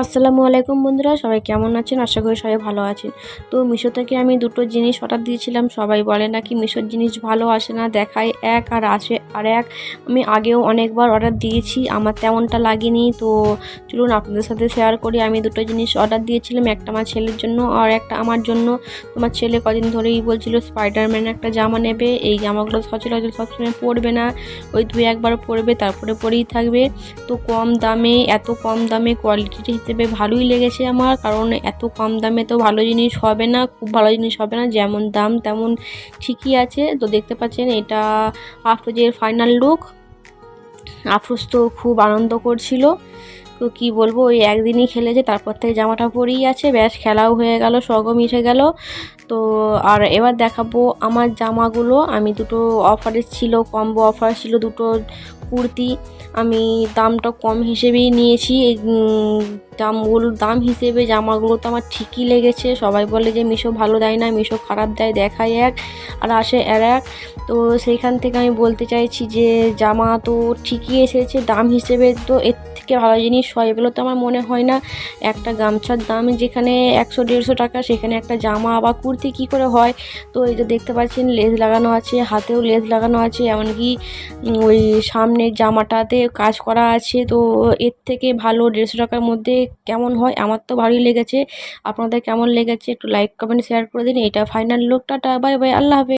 আসসালামু আলাইকুম বন্ধুরা, সবাই কেমন আছেন? আশা করি সবাই ভালো আছেন। তো মিশো থেকে আমি দুটো জিনিস অর্ডার দিয়েছিলাম, সবাই বলে নাকি মিশোর জিনিস ভালো আসে না, দেখায় এক আর আসে আর এক। আমি আগেও অনেকবার অর্ডার দিয়েছি, আমার তেমনটা লাগেনি। তো চলুন আপনাদের সাথে শেয়ার করি, আমি দুটো জিনিস অর্ডার দিয়েছিলাম, একটা আমার ছেলের জন্য আর একটা আমার জন্য। তোমার ছেলে কদিন ধরেই বলছিল স্পাইডারম্যান একটা জামা নেবে, এই জামাগুলো সচরাচর সবসময় পরবে না, ওই দুই একবার পরবে, তারপরে পরেই থাকবে। তো কম দামে, এত কম দামে কোয়ালিটি হিসেবে ভালোই লেগেছে আমার, কারণ এত কম দামে তো ভালো জিনিস হবে না, খুব ভালো জিনিস হবে না, যেমন দাম তেমন ঠিকই আছে। তো দেখতে পাচ্ছেন এটা আফরোজের ফাইনাল লুক আফরোজ তো খুব আনন্দ করছিল। তো কি বলব, ওই একদিনই খেলেছে, তারপর থেকে জামাটা পরেই আছে, ব্যাস খেলাও হয়ে গেল শখও মিশে গেল। তো আর এবার দেখাবো আমার জামাগুলো, আমি দুটো অফারের ছিল কম্বো অফার ছিল দুটো কুর্তি, আমি দামটা কম হিসেবেই নিয়েছি। এই দামগুলো, দাম হিসেবে জামাগুলো তো আমার ঠিকই লেগেছে। সবাই বলে যে মিশো ভালো দেয় না, মিশো খারাপ দেয় দেখায় এক আর আসে আর এক। তো সেইখান থেকে আমি বলতে চাইছি যে জামা তো ঠিকই এসেছে, দাম হিসেবে তো এর থেকে ভালো জিনিস হয় এগুলো তো আমার মনে হয় না। একটা গামছার দাম যেখানে একশো, দেড়শো টাকা, সেখানে একটা জামা বা কুর্তি কী করে হয়? তো এই যে দেখতে পাচ্ছেন, লেস লাগানো আছে, হাতেও লেস লাগানো আছে, এমনকি ওই সামনের জামাটাতে কাজ করা আছে, তো এর থেকে ভালো দেড়শো টাকার মধ্যে কেমন হয়? আমার তো ভালোই লেগেছে। আপনাদের কেমন লেগেছে? একটু লাইক কমেন্ট শেয়ার করে দিন। এটা ফাইনাল লুকটা বাই বাই আল্লাহ হাফেজ।